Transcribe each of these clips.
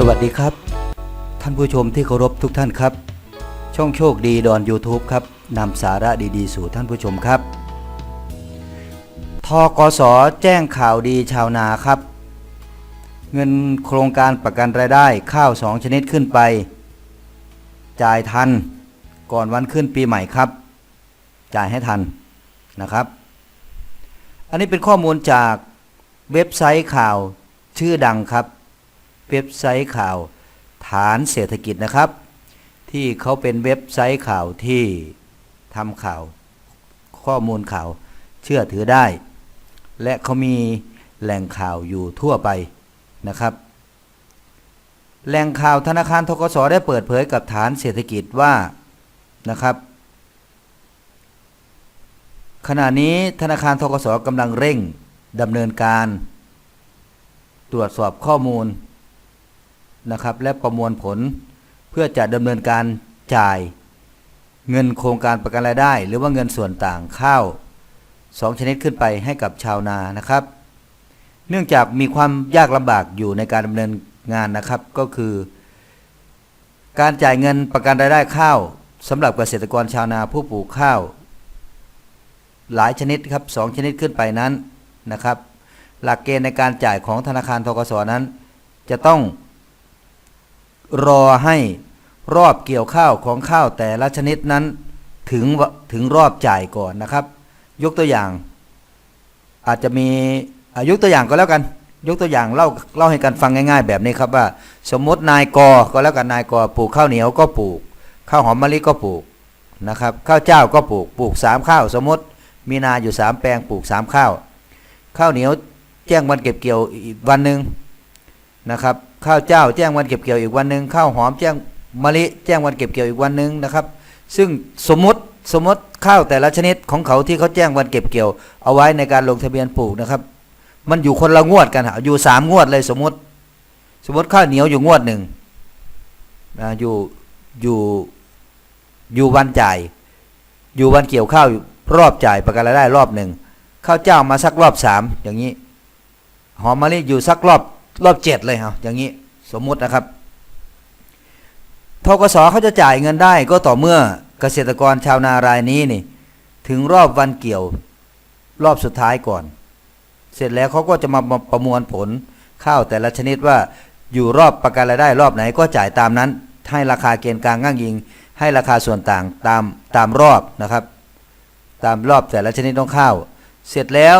สวัสดีครับ ท่านผู้ชมที่เคารพทุกท่านครับ ช่องโชคดีดอน YouTube ครับนำสาระดีๆ สู่ท่านผู้ชมครับทกสแจ้งข่าวดีชาวนาครับ เงินโครงการประกันรายได้ข้าว 2 ชนิดขึ้นไป จ่ายทันก่อนวันขึ้นปีใหม่ครับ จ่ายให้ทันนะครับ อันนี้เป็นข้อมูลจากเว็บไซต์ข่าวชื่อดังครับ เว็บไซต์ข่าวฐานเศรษฐกิจนะครับ ที่เขาเป็นเว็บไซต์ข่าวที่ทำข่าวข้อมูลข่าวเชื่อถือได้ และเขามีแหล่งข่าวอยู่ทั่วไปนะครับ แหล่งข่าวธนาคารทกสได้เปิดเผยกับฐานเศรษฐกิจว่านะครับ ขณะนี้ธนาคารทกสกำลังเร่งดำเนินการ ตรวจสอบข้อมูล นะครับ และประมวลผลเพื่อจะดำเนินการจ่าย เงินโครงการประกันรายได้ หรือว่าเงินส่วนต่างข้าวสองชนิดขึ้นไปให้กับชาวนานะครับ เนื่องจากมีความยากลำบากอยู่ในการดำเนินงานนะครับก็คือ การจ่ายเงินประกันรายได้ข้าวสำหรับเกษตรกรชาวนาผู้ปลูกข้าว หลายชนิดครับสองชนิดขึ้นไปนั้นนะครับ หลักเกณฑ์ในการจ่ายของธนาคารทกสนั้น จะต้อง รอให้รอบเกี่ยวข้าวของข้าวแต่ละชนิดนั้นถึงถึงรอบจ่ายก่อนนะครับ ยกตัวอย่าง อาจจะมีอะยกตัวอย่างก็แล้วกัน ยกตัวอย่างเล่าเล่าให้กันฟังง่าย ๆ แบบนี้ครับว่า สมมตินายกก็แล้วกันนายกปลูกข้าวเหนียวก็ปลูก ข้าวหอมมะลิก็ปลูกนะครับ ข้าวเจ้าก็ปลูกปลูกสามข้าว สมมติมีนาอยู่สามแปลงปลูกสามข้าว ข้าวเหนียวแจ้งวันเก็บเกี่ยวอีกวันหนึ่งนะครับ ข้าวเจ้าแจ้งวันเก็บเกี่ยวอีกวันหนึ่งข้าวหอมแจ้งมะลิแจ้งวันเก็บเกี่ยวอีกวันหนึ่งนะครับ ซึ่งสมมติสมมติข้าวแต่ละชนิดของเขาที่เขาแจ้งวันเก็บเกี่ยว เอาไว้ในการลงทะเบียนปลูกนะครับ มันอยู่คนละงวดกันฮะอยู่สามงวดเลยสมมติ สมมติข้าวเหนียวอยู่งวดหนึ่งอ่าอยู่อยู่อยู่วันจ่าย อยู่วันเกี่ยวข้าวรอบจ่ายประกันรายได้รอบหนึ่งข้าวเจ้ามาสักรอบสามอย่างนี้ หอมมะลิอยู่สักรอบ รอบเจ็ดเลยครับอย่างนี้สมมุตินะครับทกสเขาจะจ่ายเงินได้ก็ต่อเมื่อเกษตรกรชาวนารายนี้นี่ ถึงรอบวันเกี่ยวรอบสุดท้ายก่อน เสร็จแล้วเขาก็จะมาประมวลผลข้าวแต่ละชนิดว่าอยู่รอบประกันรายได้รอบไหนก็จ่ายตามนั้น ให้ราคาเกณฑ์กลางง่างยิง ให้ราคาส่วนต่างตามตามรอบนะครับ ตามรอบแต่ละชนิดของข้าว เสร็จแล้ว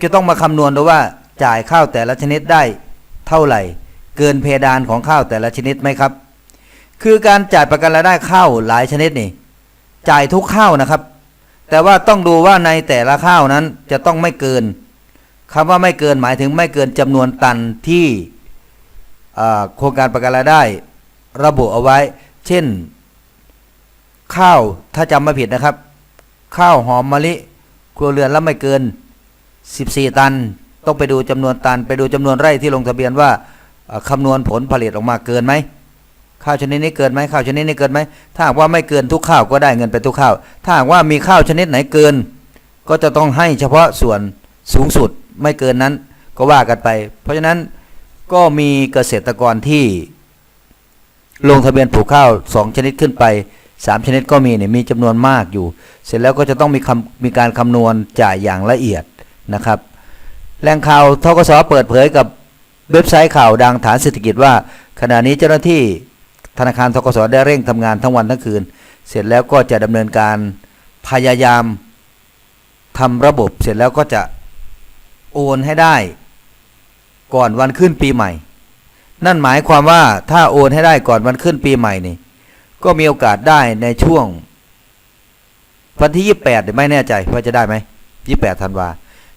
ก็ต้องมาคำนวณดูว่าจ่ายข้าวแต่ละชนิดได้ เท่าไหร่ เกินเพดานของข้าวแต่ละชนิดไหมครับ คือการจ่ายประกันรายได้ข้าวหลายชนิดนี่ จ่ายทุกข้าวนะครับ แต่ว่าต้องดูว่าในแต่ละข้าวนั้นจะต้องไม่เกินคำว่าไม่เกินหมายถึงไม่เกินจำนวนตันที่โครงการประกันรายได้ ระบุเอาไว้ เช่น ข้าวถ้าจำไม่ผิดนะครับ ข้าวหอมมะลิ ครัวเรือนละไม่เกิน 14 ตัน ต้องไปดูจำนวนตัน ไปดูจำนวนไร่ที่ลงทะเบียนว่าเอ่อคำนวณผลผลิตออกมาเกินไหมข้าวชนิดนี้เกินไหมข้าวชนิดนี้เกินไหมถ้าหากว่าไม่เกินทุกข้าวก็ได้เงินไปทุกข้าวถ้าหากว่ามีข้าวชนิดไหนเกิน ก็จะต้องให้เฉพาะส่วนสูงสุดไม่เกินนั้นก็ว่ากันไป เพราะฉะนั้นก็มีเกษตรกรที่ลงทะเบียนปลูกข้าวสองชนิดขึ้นไปสามชนิดก็มีเนี่ยมีจำนวนมากอยู่ เสร็จแล้วก็จะต้องมีคำมีการคำนวณจ่ายอย่างละเอียดนะครับ แหล่งข่าวทกสเปิดเผยกับเว็บไซต์ข่าวดังฐานเศรษฐกิจว่า ขณะนี้เจ้าหน้าที่ธนาคารทกสได้เร่งทำงานทั้งวันทั้งคืน เสร็จแล้วก็จะดำเนินการพยายามทำระบบ เสร็จแล้วก็จะโอนให้ได้ ก่อนวันขึ้นปีใหม่ นั่นหมายความว่าถ้าโอนให้ได้ก่อนวันขึ้นปีใหม่นี่ ก็มีโอกาสได้ในช่วงวันที่ยี่แปดไม่แน่ใจว่าจะได้ไหมยี่แปดธันวา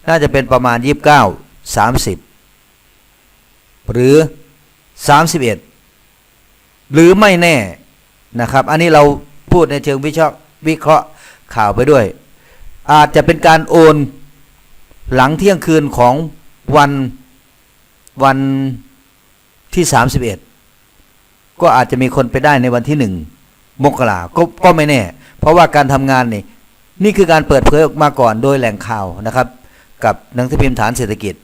น่าจะเป็นประมาณยี่บเก้าสามสิบหรือสามสิบเอ็ดหรือไม่แน่นะครับ อันนี้เราพูดในเชิงวิเคราะห์วิเคราะห์ข่าวไปด้วย อาจจะเป็นการโอนหลังเที่ยงคืนของวันวันที่สามสิบเอ็ดก็อาจจะมีคนไปได้ในวันที่หนึ่งมกราก็ก็ไม่แน่ เพราะว่าการทำงานนี่นี่คือการเปิดเผยออกมาก่อนโดยแหล่งข่าวนะครับ กับหนังสือพิมพ์ฐานเศรษฐกิจ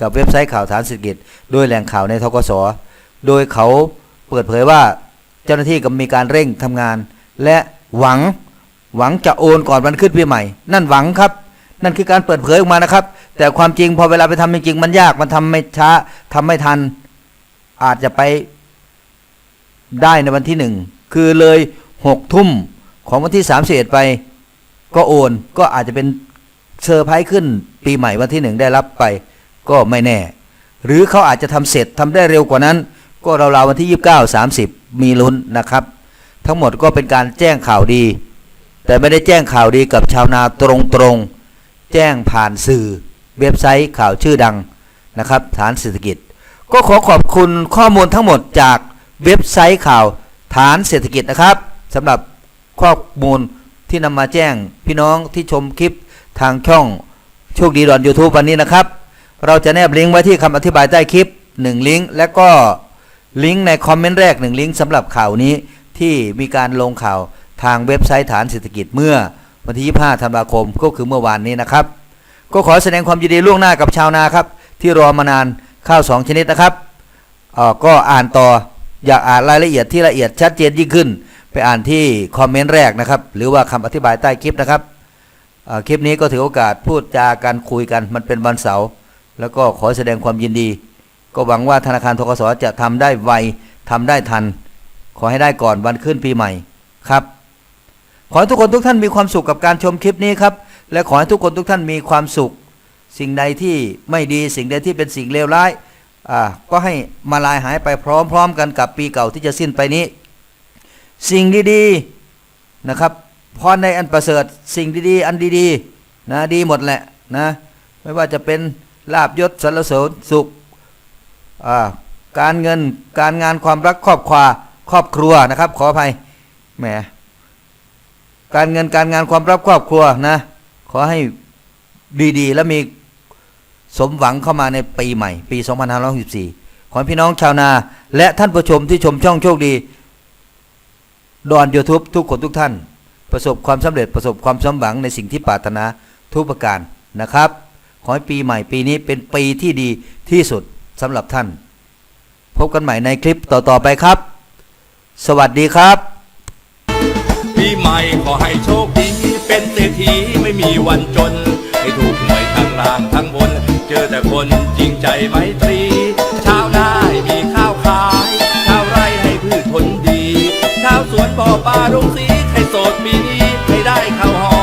กับเว็บไซต์ข่าวฐานเศรษฐกิจ โดยแหล่งข่าวในทกสโดยเขาเปิดเผยว่าเจ้าหน้าที่ก็มีการเร่งทำงาน และหวังหวังจะโอนก่อนวันขึ้นปีใหม่ นั่นหวังครับ นั่นคือการเปิดเผยออกมานะครับ แต่ความจริงพอเวลาไปทำจริงมันยากมันทำไม่ช้าทำไม่ทัน อาจจะไปได้ในวันที่หนึ่งคือเลยหกทุ่มของวันที่สามสิบเอ็ดไป ก็โอนก็อาจจะเป็น เซอร์ไพรส์ขึ้นปีใหม่วันที่หนึ่งได้รับไปก็ไม่แน่ หรือเขาอาจจะทำเสร็จทำได้เร็วกว่านั้น ก็ราวๆวันที่ 29 30 มีลุ้นนะครับ ทั้งหมดก็เป็นการแจ้งข่าวดี แต่ไม่ได้แจ้งข่าวดีกับชาวนาตรงๆ แจ้งผ่านสื่อเว็บไซต์ข่าวชื่อดังนะครับฐานเศรษฐกิจ ก็ขอขอบคุณข้อมูลทั้งหมดจากเว็บไซต์ข่าวฐานเศรษฐกิจนะครับสำหรับข้อมูล ที่นำมาแจ้งพี่น้องที่ชมคลิปทางช่องโชคดีดอน YouTube วันนี้นะครับ เราจะแนบลิงก์ไว้ที่คำอธิบายใต้คลิป 1 ลิงก์และก็ลิงก์ในคอมเมนต์แรก 1 ลิงก์สำหรับข่าวนี้ที่มีการลงข่าวทางเว็บไซต์ฐานเศรษฐกิจเมื่อวันที่ 25 ธันวาคมก็คือเมื่อวานนี้นะครับ ก็ขอแสดงความยินดีล่วงหน้ากับชาวนาครับที่รอมานานข้าวสองชนิดนะครับออก็อ่านต่ออยากอ่านรายละเอียดที่ละเอียดชัดเจนยิ่งขึ้น ไปอ่านที่คอมเมนต์แรกนะครับ หรือว่าคำอธิบายใต้คลิปนะครับคลิปนี้ก็ถือโอกาสพูดจากันคุยกัน มันเป็นวันเสาร์แล้วก็ขอแสดงความยินดี ก็หวังว่าธนาคารทกสจะทำได้ไวทำได้ทัน ขอให้ได้ก่อนวันขึ้นปีใหม่ครับ ขอให้ทุกคนทุกท่านมีความสุขกับการชมคลิปนี้ครับ และขอให้ทุกคนทุกท่านมีความสุข สิ่งใดที่ไม่ดีสิ่งใดที่เป็นสิ่งเลวร้ายก็ให้มาลายหายไปพร้อมๆ กันกับปีเก่าที่จะสิ้นไปนี้ สิ่งดีๆนะครับพรในอันประเสริฐสิ่งดีๆ อันดีๆนะดีหมดแหละนะไม่ว่าจะเป็นลาบยศสรรเสริญสุขการเงินการงานความรักครอบครัวครอบครัวนะครับ ขออภัยแหมการเงินการงานความรับครอบครัวนะขอให้ดีๆ และมีสมหวังเข้ามาในปีใหม่ ปี 2564ขอให้พี่น้องชาวนา และท่านผู้ชมที่ชมช่องโชคดี ดอนยูทูบทุกคนทุกท่าน ประสบความสำเร็จประสบความสมหวังในสิ่งที่ปรารถนาทุกประการนะครับ ขอให้ปีใหม่ปีนี้เป็นปีที่ดีที่สุดสำหรับท่าน พบกันใหม่ในคลิปต่อ ๆ ไปครับ สวัสดีครับ ปีใหม่ขอให้โชคดี เป็นเศรษฐีไม่มีวันจน ให้ถูกหวยทางล่างทั้งบน เจอแต่คนจริงใจไมตรี ปลารงสีให้โสดปีนี้ให้ได้ข้าวหอ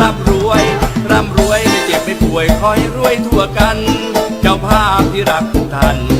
ร่ำรวยร่ำรวยไม่เจ็บไม่ป่วยคอยรวยทั่วกัน เจ้าภาพที่รักทุกท่าน